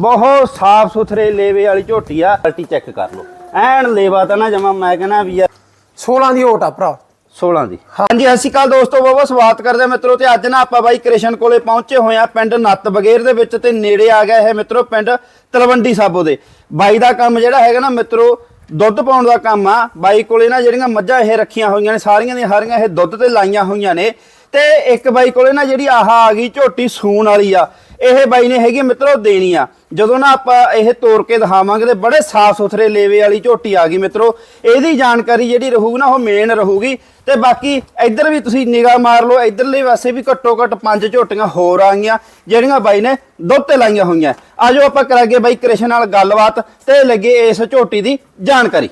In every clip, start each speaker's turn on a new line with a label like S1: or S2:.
S1: ਬਹੁਤ ਸਾਫ਼ ਸੁਥਰੇ ਲੇਵੇ ਵਾਲੀ ਝੋਟੀ ਆ ਕੁਆਲਿਟੀ ਚੈੱਕ ਕਰ ਲਓ। ਐਨ ਲੇਵਾ ਤਾਂ ਨਾ ਜਮਾ ਮੈਂ ਕਹਿੰਦਾ ਵੀ ਯਾਰ
S2: 16 ਦੀ ਓਟ ਆ ਭਰਾ।
S1: 16 ਦੀ। ਹਾਂਜੀ ਸਤਿ ਸ਼੍ਰੀ ਅਕਾਲ ਦੋਸਤੋ ਬਹੁਤ ਸਵਾਗਤ ਕਰਦੇ ਮਿੱਤਰੋ ਤੇ ਅੱਜ ਨਾ ਆਪਾਂ ਬਾਈ ਕ੍ਰਿਸ਼ਨ ਕੋਲੇ ਪਹੁੰਚੇ ਹੋਏ ਆ ਪਿੰਡ ਨੱਤ ਬਗੇਰ ਦੇ ਵਿੱਚ ਤੇ ਨੇੜੇ ਆ ਗਿਆ ਇਹ ਮਿੱਤਰੋ ਪਿੰਡ ਤਲਵੰਡੀ ਸਾਬੋ ਦੇ। ਬਾਈ ਦਾ ਕੰਮ ਜਿਹੜਾ ਹੈਗਾ ਨਾ ਮਿੱਤਰੋ ਦੁੱਧ ਪਾਉਣ ਦਾ ਕੰਮ ਆ। ਬਾਈ ਕੋਲੇ ਨਾ ਜਿਹੜੀਆਂ ਮੱਝਾਂ ਇਹ ਰੱਖੀਆਂ ਹੋਈਆਂ ਨੇ ਸਾਰੀਆਂ ਦੀਆਂ ਸਾਰੀਆਂ ਇਹ ਦੁੱਧ ਤੇ ਲਾਈਆਂ ਹੋਈਆਂ ਨੇ। ਤੇ ਇੱਕ ਬਾਈ ਕੋਲੇ ਨਾ ਜਿਹੜੀ ਆਹ ਆ ਗਈ ਝੋਟੀ ਸੂਣ ਵਾਲੀ ਆ। ਇਹ ਬਾਈ ਨੇ ਹੈਗੀ ਮਿੱਤਰੋ ਦੇਣੀ ਆ। ਜਦੋਂ ਨਾ ਆਪਾਂ ਇਹ ਤੋੜ ਕੇ ਦਿਖਾਵਾਂਗੇ ਤੇ ਬੜੇ ਸਾਫ਼ ਸੁਥਰੇ ਲੇਵੇ ਵਾਲੀ ਝੋਟੀ ਆ ਗਈ ਮਿੱਤਰੋ। ਇਹਦੀ ਜਾਣਕਾਰੀ ਜਿਹੜੀ ਰਹੂਗੀ ਨਾ ਉਹ ਮੇਨ ਰਹੂਗੀ। ਤੇ ਬਾਕੀ ਇੱਧਰ ਵੀ ਤੁਸੀਂ ਨਿਗਾਹ ਮਾਰ ਲਓ ਇੱਧਰਲੇ ਪਾਸੇ ਵੀ ਘੱਟੋ ਘੱਟ ਪੰਜ ਝੋਟੀਆਂ ਹੋਰ ਆ ਗਈਆਂ ਜਿਹੜੀਆਂ ਬਾਈ ਨੇ ਦੁੱਧ ਤੇ ਲਾਈਆਂ ਹੋਈਆਂ। ਆਜੋ ਆਪਾਂ ਕਰਾਂਗੇ ਬਾਈ ਕ੍ਰਿਸ਼ਨ ਨਾਲ ਗੱਲਬਾਤ ਤੇ ਲੱਗੇ ਇਸ ਝੋਟੀ ਦੀ ਜਾਣਕਾਰੀ।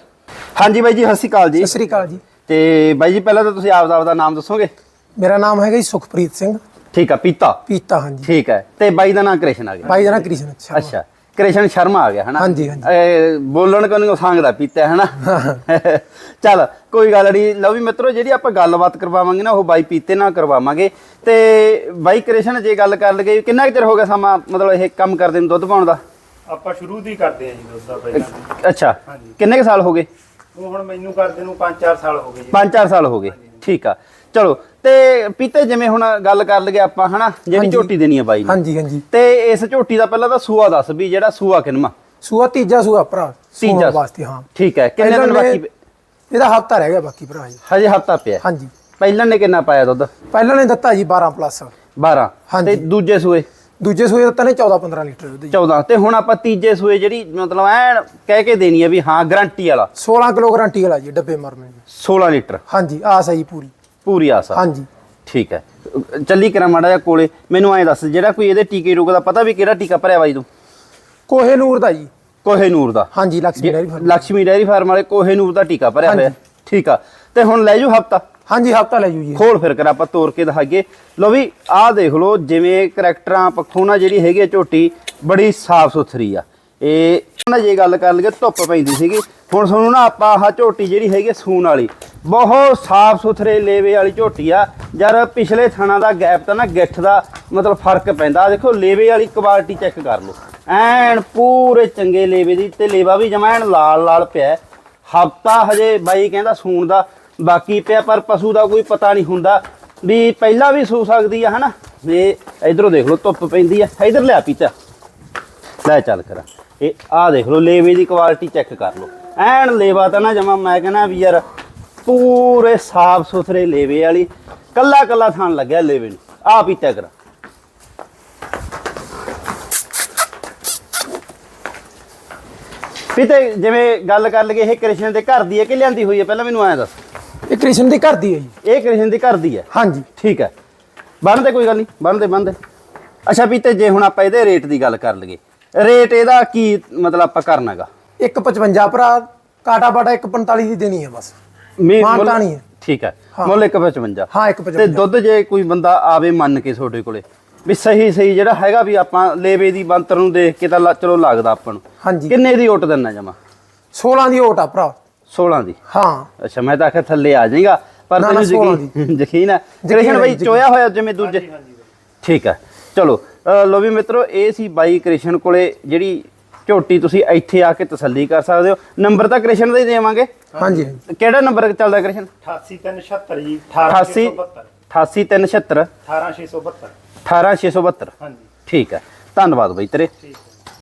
S1: ਹਾਂਜੀ ਬਾਈ ਜੀ ਸਤਿ ਸ਼੍ਰੀ ਅਕਾਲ ਜੀ।
S2: ਸਤਿ ਸ੍ਰੀ ਅਕਾਲ ਜੀ।
S1: ਤੇ ਬਾਈ ਜੀ ਪਹਿਲਾਂ ਤਾਂ ਤੁਸੀਂ ਆਪ ਦਾ ਨਾਮ ਦੱਸੋਗੇ?
S2: ਮੇਰਾ ਨਾਮ ਹੈਗਾ ਜੀ ਸੁਖਪ੍ਰੀਤ ਸਿੰਘ।
S1: ਠੀਕ ਆ ਪੀਤਾ?
S2: ਪੀਤਾ ਹਾਂਜੀ।
S1: ਠੀਕ ਹੈ ਤੇ ਬਾਈ ਦਾ ਨਾਮ ਕ੍ਰਿਸ਼ਨ ਆ ਗਿਆ।
S2: ਬਾਈ ਦਾ ਨਾਂ ਕ੍ਰਿਸ਼ਨ ਅੱਛਾ।
S1: ਅੱਛਾ। ਕ੍ਰਿਸ਼ਨ ਸ਼ਰਮਾ ਆ ਗਿਆ ਹਨਾ?
S2: ਹਾਂਜੀ, ਹਾਂਜੀ।
S1: ਇਹ ਬੋਲਣ ਕੋ ਨਹੀਂ ਸੰਗਦਾ ਪੀਤਾ ਹਨਾ? ਚੱਲ ਕੋਈ ਗੱਲ ਨਹੀਂ ਲਓ ਵੀ ਮਿੱਤਰੋ ਜਿਹੜੀ ਆਪਾਂ ਗੱਲਬਾਤ ਕਰਵਾਵਾਂਗੇ ਨਾ ਉਹ ਬਾਈ ਪੀਤੇ ਨਾਲ ਕਰਵਾਵਾਂਗੇ। ਤੇ ਬਾਈ ਕ੍ਰਿਸ਼ਨ ਜੇ ਗੱਲ ਕਰ ਲਈਏ ਕਿੰਨਾ ਕੁ ਚਿਰ ਹੋ ਗਿਆ ਸਮਾਂ ਮਤਲਬ ਇਹ ਕੰਮ ਕਰਦੇ ਨੂੰ ਦੁੱਧ ਪਾਉਣ ਦਾ?
S3: ਆਪਾਂ ਸ਼ੁਰੂ ਦੀ ਕਰਦੇ ਆਂ ਜੀ ਦੁੱਧ ਦਾ ਪਹਿਲਾਂ। ਦੀ।
S1: ਅੱਛਾ।
S3: ਹਾਂਜੀ।
S1: ਕਿੰਨੇ ਕੁ ਸਾਲ ਹੋ ਗਏ?
S3: ਉਹ ਹੁਣ ਮੈਨੂੰ ਕਰਦੇ ਨੂੰ 5-4 ਸਾਲ ਹੋ ਗਏ ਜੀ।
S1: 5-4 ਸਾਲ ਹੋ ਗਏ। ਠੀਕ ਆ। ਚਲੋ ਤੇ ਪੀਤੇ ਜਿਵੇਂ ਹੁਣ ਗੱਲ ਕਰ ਲਈਏ ਆਪਾਂ ਹਨਾ? ਜਿਹੜੀ। ਝੋਟੀ ਦੇਣੀ ਆ ਬਾਈ ਨੂੰ।
S2: ਹਾਂਜੀ ਹਾਂਜੀ।
S1: ਤੇ ਇਸ ਝੋਟੀ ਦਾ ਪਹਿਲਾਂ ਤਾਂ ਸੂਆ ਦੱਸ ਵੀ ਜਿਹੜਾ ਸੂਆ ਕਿਨਮਾ
S2: ਸੂਆ ਤੀਜਾ ਸੂਆ ਭਰਾ
S1: ਤੀਜਾ
S2: ਵਾਸਤੇ ਹਾਂ।
S1: ਠੀਕ ਹੈ ਕਿੰਨੇ ਦਿਨ ਬਾਕੀ?
S2: ਇਹਦਾ ਹਫਤਾ ਰਹਿ ਗਿਆ ਬਾਕੀ ਭਰਾ ਜੀ।
S1: ਹਜੇ ਹਫਤਾ ਪਿਆ।
S2: ਹਾਂਜੀ।
S1: ਪਹਿਲਾਂ ਨੇ ਕਿੰਨਾ ਪਾਇਆ ਦੁੱਧ?
S2: ਪਹਿਲਾਂ ਨੇ ਦਿੱਤਾ ਜੀ 12 ਪਲੱਸ।
S1: 12
S2: ਹਾਂਜੀ।
S1: ਤੇ ਦੂਜੇ ਸੂਏ?
S2: ਦੂਜੇ ਸੂਏ ਦਿੱਤਾ ਨੇ 14 15 ਲੀਟਰ ਦੁੱਧ ਜੀ।
S1: 14 ਤੇ ਹੁਣ ਆਪਾਂ ਤੀਜੇ ਸੂਏ ਜਿਹੜੀ ਮਤਲਬ ਐਨ ਕਹਿ ਕੇ ਦੇਣੀ ਹੈ ਵੀ ਹਾਂ ਗਾਰੰਟੀ ਵਾਲਾ।
S2: 16 ਕਿਲੋ ਗਾਰੰਟੀ ਵਾਲਾ ਜੀ ਡੱਬੇ ਮਰਨੇ
S1: 16 ਲੀਟਰ।
S2: ਹਾਂਜੀ ਆਸ ਹੈ ਜੀ ਪੂਰੀ।
S1: ਪੂਰੀ ਆਸ
S2: ਹਾਂਜੀ।
S1: ਠੀਕ ਹੈ। ਚੱਲੀ ਕਰਾਂ ਮਾੜਾ ਜਿਹਾ ਕੋਲੇ। ਮੈਨੂੰ ਐਂ ਦੱਸ ਜਿਹੜਾ ਕੋਈ ਇਹਦੇ ਟੀਕੇ ਰੋਗ ਦਾ ਪਤਾ ਵੀ ਕਿਹੜਾ ਟੀਕਾ ਭਰਿਆ ਬਾਈ ਤੂੰ?
S2: ਕੋਹੇ ਨੂਰ ਦਾ ਜੀ।
S1: ਕੋਹੇ ਨੂਰ ਦਾ।
S2: ਹਾਂਜੀ Lakshmi dairy farm.
S1: Lakshmi dairy farm ਵਾਲੇ ਕੋਹੇ ਨੂਰ ਦਾ ਟੀਕਾ ਭਰਿਆ ਹੋਇਆ। ਠੀਕ ਆ। ਤੇ ਹੁਣ ਲੈ ਜੂ ਹਫਤਾ।
S2: ਹਾਂਜੀ ਹਫਤਾ ਲੈ ਜੂ ਜੀ।
S1: ਖੋਲ ਫਿਰ ਕਰ ਆਪਾਂ ਤੋਰ ਕੇ ਦਿਖਾਈਏ। ਲੋ ਵੀ ਆਹ ਦੇਖ ਲਓ ਜਿਵੇਂ ਕਰੈਕਟਰਾਂ ਪੱਖੋਂ ਨਾ ਜਿਹੜੀ ਹੈਗੀ ਝੋਟੀ ਬੜੀ ਸਾਫ਼ ਸੁਥਰੀ ਆ। ਇਹ ਜੇ ਗੱਲ ਕਰ ਲਈਏ ਧੁੱਪ ਪੈਂਦੀ ਸੀਗੀ। ਹੁਣ ਤੁਹਾਨੂੰ ਨਾ ਆਪਾਂ ਆਹ ਝੋਟੀ ਜਿਹੜੀ ਹੈਗੀ ਆ ਸੂਣ ਵਾਲੀ, ਬਹੁਤ ਸਾਫ਼ ਸੁਥਰੇ ਲੇਵੇ ਵਾਲੀ ਝੋਟੀ ਆ। ਯਾਰ ਪਿਛਲੇ ਥਣਾ ਦਾ ਗੈਪ ਤਾਂ ਨਾ ਗਿੱਠ ਦਾ ਮਤਲਬ ਫ਼ਰਕ ਪੈਂਦਾ। ਆਹ ਦੇਖੋ, ਲੇਵੇ ਵਾਲੀ ਕੁਆਲਿਟੀ ਚੈੱਕ ਕਰ ਲਓ। ਐਨ ਪੂਰੇ ਚੰਗੇ ਲੇਵੇ ਦੀ ਤੇ ਲੇਵਾ ਵੀ ਜਮਾ ਐਨ ਲਾਲ ਲਾਲ ਪਿਆ ਹਫਤਾ ਹਜੇ ਬਾਈ ਕਹਿੰਦਾ ਸੂਣ ਦਾ ਬਾਕੀ ਪਿਆ, ਪਰ ਪਸ਼ੂ ਦਾ ਕੋਈ ਪਤਾ ਨਹੀਂ ਹੁੰਦਾ ਵੀ ਪਹਿਲਾਂ ਵੀ ਸੂ ਸਕਦੀ ਆ, ਹਨਾ? ਇਹ ਇਧਰੋਂ ਦੇਖ ਲਓ, ਧੁੱਪ ਪੈਂਦੀ ਆ। ਇਧਰ ਲਿਆ ਪੀਤਾ। ਲੈ ਚੱਲ ਕਰਾ। ਇਹ ਆਹ ਦੇਖ ਲਓ, ਲੇਵੇ ਦੀ ਕੁਆਲਿਟੀ ਚੈੱਕ ਕਰ ਲਓ। ਐਨ ਲੇਵਾ ਤਾਂ ਨਾ ਜਮਾ ਮੈਂ ਕਹਿੰਦਾ ਵੀ ਯਾਰ ਪੂਰੇ ਸਾਫ਼ ਸੁਥਰੇ ਲੇਵੇ ਵਾਲੀ ਕੱਲਾ ਕੱਲਾ ਥਾਨ ਲੱਗਿਆ ਲੇਵੇ ਨੂੰ ਆ ਪੀਤਾ ਕਰਾ। ਪੀਤੇ ਜਿਵੇਂ ਗੱਲ ਕਰ ਲਈਏ ਇਹ ਕ੍ਰਿਸ਼ਨ ਦੇ ਘਰ ਦੀ ਹੈ ਕਿ ਲਿਆਂਦੀ ਹੋਈ ਹੈ? ਪਹਿਲਾਂ ਮੈਨੂੰ ਐਂ ਦੱਸ।
S2: ਇਹ ਕ੍ਰਿਸ਼ਨ ਦੀ ਘਰ ਦੀ ਹੈ ਜੀ।
S1: ਇਹ ਕ੍ਰਿਸ਼ਨ ਦੀ ਘਰ ਦੀ ਹੈ?
S2: ਹਾਂਜੀ।
S1: ਠੀਕ ਹੈ। ਬੰਨਦੇ ਕੋਈ ਗੱਲ ਨਹੀਂ ਬੰਨਦੇ ਬੰਨਦੇ ਅੱਛਾ ਪੀਤੇ ਜੇ ਹੁਣ ਆਪਾਂ ਇਹਦੇ ਰੇਟ ਦੀ ਗੱਲ ਕਰ ਲਈਏ ਰੇਟ ਇਹਦਾ ਕੀ ਮਤਲਬ ਆਪਾਂ ਕਰਨਾਗਾ
S2: 155 ਭਰਾ ਕਾਟਾ ਬਾਟਾ 145 ਦੀ ਦੇਣੀ ਹੈ ਬਸ।
S1: ਮੀ-
S2: ਮਾਨਤਾ
S1: ਮੁੱਲ-
S2: ਨਹੀਂ ਹੈ।
S1: ਠੀਕ
S2: ਹੈ।
S1: ਮੁੱਲ 155
S2: ਹਾਂ
S1: ਤੇ
S2: 155
S1: ਦੁੱਧ ਜੇ ਕੋਈ ਬੰਦਾ ਆਵੇ ਮੰਨ ਕੇ ਤੁਹਾਡੇ ਕੋਲੇ ਵੀ ਸਹੀ ਸਹੀ ਜਿਹੜਾ ਹੈਗਾ ਵੀ ਆਪਾਂ ਲੇਵੇ ਦੀ ਬੰਤਰ ਨੂੰ ਦੇਖ ਕੇ ਤਾਂ ਲਾ- ਚਲੋ ਲੱਗਦਾ ਆਪਾਂ ਨੂੰ।
S2: ਹਾਂਜੀ।
S1: ਕਿੰਨੇ ਦੀ ਓਟ ਦਿੰਨਾ ਜਮਾ?
S2: 16 ਦੀ ਓਟ ਆ ਭਰਾ।
S1: 16 ਦੀ?
S2: ਹਾਂ।
S1: ਅੱਛਾ ਮੈਂ ਤਾਂ ਆਖਿਆ ਥੱਲੇ ਆ ਜਾਏਗਾ ਪਰ
S2: ਨਾ, ਨਾ,
S1: ਤੈਨੂੰ
S2: 16
S1: ਯਕੀਨ ਯਕੀਨ ਹੈ
S2: ਯਕੀਨ
S1: ਕ੍ਰਿਸ਼ਨ
S2: ਹੈ,
S1: ਬਾਈ
S2: ਯਕੀਨ।
S1: ਚੋਇਆ ਹੋਇਆ ਜਿਵੇਂ ਦੂਜੇ? ਠੀਕ ਹੈ ਚਲੋ ਅ, ਲੋ ਵੀ ਮਿੱਤਰੋ ਇਹ ਸੀ ਬਾਈ ਕ੍ਰਿਸ਼ਨ ਕੋਲੇ ਜਿਹੜੀ ਝੋਟੀ ਤੁਸੀਂ ਇੱਥੇ ਆ ਕੇ ਤਸੱਲੀ ਕਰ ਸਕਦੇ ਹੋ। ਨੰਬਰ ਤਾਂ ਕ੍ਰਿਸ਼ਨ ਦਾ ਹੀ ਦੇਵਾਂਗੇ।
S2: ਹਾਂਜੀ।
S1: ਕਿਹੜਾ ਨੰਬਰ ਚੱਲਦਾ ਕ੍ਰਿਸ਼ਨ?
S3: 88376 ਜੀ
S1: 88
S3: 18672
S1: 88372
S3: 18672
S1: 18672
S3: ਹਾਂਜੀ।
S1: ਠੀਕ ਹੈ। ਧੰਨਵਾਦ ਬਾਈ ਤੇਰੇ।
S3: ਠੀਕ।